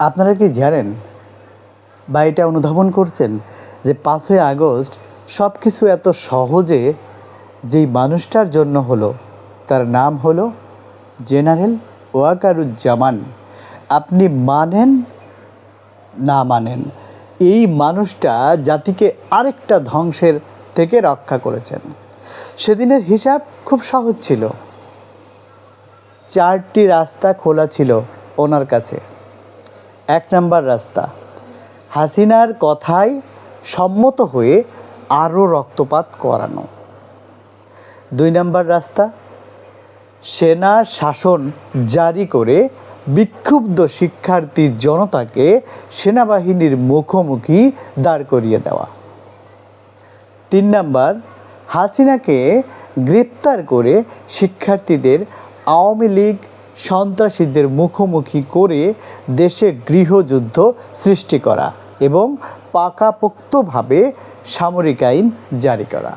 আপনারা কি জানেন বা এটা অনুধাবন করছেন যে পাঁচই আগস্ট সব কিছু এত সহজে যেই মানুষটার জন্য হলো, তার নাম হলো জেনারেল ওয়াকারুজ্জামান। আপনি মানেন না মানেন, এই মানুষটা জাতিকে আরেকটা ধ্বংসের থেকে রক্ষা করেছেন। সেদিনের হিসাব খুব সহজ ছিল। চারটি রাস্তা খোলা ছিল ওনার কাছে। এক নাম্বার রাস্তা। হাসিনার কথায় সম্মত হয়ে আরও রক্তপাত করানো। দুই নাম্বার রাস্তা, সেনা শাসন জারি করে বিক্ষুব্ধ শিক্ষার্থী জনতাকে সেনাবাহিনীর মুখোমুখি দাঁড় করিয়ে দেওয়া। তিন নাম্বার, হাসিনাকে গ্রেপ্তার করে শিক্ষার্থীদের আওয়ামী লীগ সন্ত্রাসীদের মুখোমুখি করে দেশে গৃহযুদ্ধ সৃষ্টি করা এবং পাকাপোক্তভাবে সামরিক আইন জারি করা।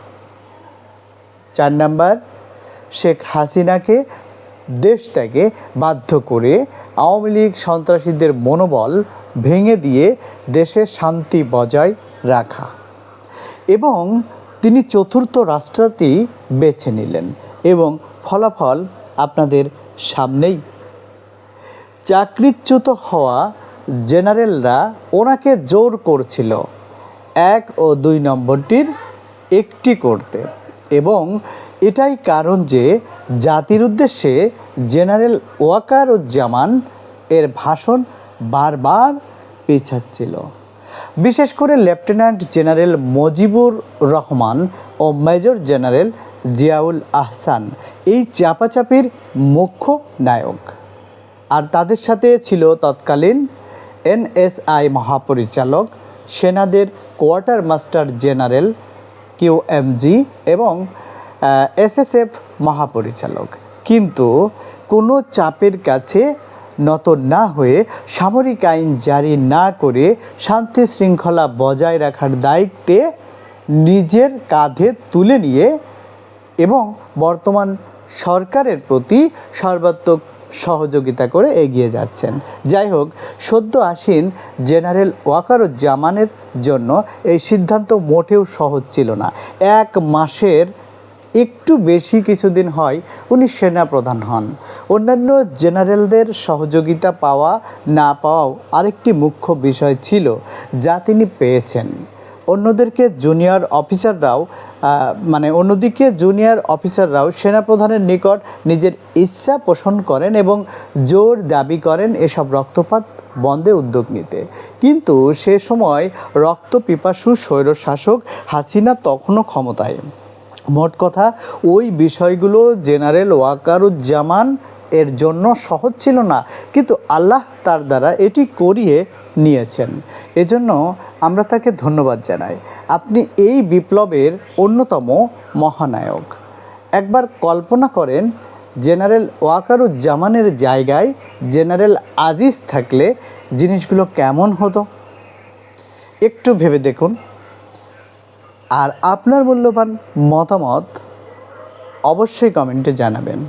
চার নাম্বার, শেখ হাসিনাকে দেশ ত্যাগে বাধ্য করে আওয়ামী লীগ সন্ত্রাসীদের মনোবল ভেঙে দিয়ে দেশে শান্তি বজায় রাখা এবং তিনি চতুর্থ রাষ্ট্রটি বেছে নিলেন এবং ফলাফল আপনাদের সামনেই। চাকরিচ্যুত হওয়া জেনারেলরা ওনাকে জোর করছিল এক ও দুই নম্বরটির একটি করতে। এবং এটাই কারণ যে জাতির উদ্দেশ্যে জেনারেল ওয়াকার ওয়াকারুজ্জামান এর ভাষণ বারবার পেছাচ্ছিল। বিশেষ করে লেফটেন্যান্ট জেনারেল মজিবুর রহমান ও মেজর জেনারেল জিয়াউল আহসান, এই চাপাচাপির মুখ্য নায়ক। আর তাদের সাথে ছিল তৎকালীন এনএসআই মহাপরিচালক, সেনাদের quartermaster general Q M G এবং এসএসএফ মহাপরিচালক। কিন্তু কোনো চাপের কাছে নত না হয়ে সামরিক আইন জারি না করে শান্তি শৃঙ্খলা বজায় রাখার দায়িত্বে নিজের কাঁধে তুলে নিয়ে এবং বর্তমান সরকারের প্রতি সর্বাত্মক সহযোগিতা করে এগিয়ে যাচ্ছেন। যাই হোক, সদ্য আসীন জেনারেল ওয়াকারুজ্জামানের জন্য এই সিদ্ধান্ত মোটেও সহজ ছিল না। এক মাসের একটু বেশি কিছুদিন হয় উনি সেনা প্রধান হন। অন্যান্য জেনারেলদের সহযোগিতা পাওয়া না পাওয়াও আরেকটি মুখ্য বিষয় ছিল যা তিনি পেয়েছেন। অন্যদেরকে জুনিয়র অফিসাররাও মানে অন্যদিকে জুনিয়র অফিসাররাও সেনাপ্রধানের নিকট নিজের ইচ্ছা পোষণ করেন এবং জোর দাবি করেন এসব রক্তপাত বন্ধে উদ্যোগ নিতে। কিন্তু সে সময় রক্ত পিপাসু স্বৈরশাসক হাসিনা তখনও ক্ষমতায়। মোট কথা, ওই বিষয়গুলো জেনারেল ওয়াকারুজ্জামান এর জন্য সহজ ছিল না। কিন্তু আল্লাহ তার দ্বারা এটি করিয়ে নিয়েছেন। এজন্য আমরা তাকে ধন্যবাদ জানাই। আপনি এই বিপ্লবের অন্যতম মহানায়ক। একবার কল্পনা করেন, জেনারেল ওয়াকারুজ্জামানের জায়গায় জেনারেল আজিজ থাকলে জিনিসগুলো কেমন হতো? একটু ভেবে দেখুন। আর আপনার মূল্যবান মতামত অবশ্যই কমেন্টে জানাবেন।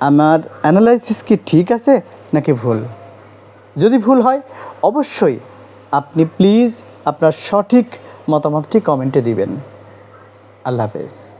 আমার অ্যানালাইসিস কি ঠিক আছে নাকি ভুল? যদি ভুল হয়, অবশ্যই আপনি প্লিজ আপনার সঠিক মতামতটি কমেন্টে দিবেন। আল্লাহ হাফেজ।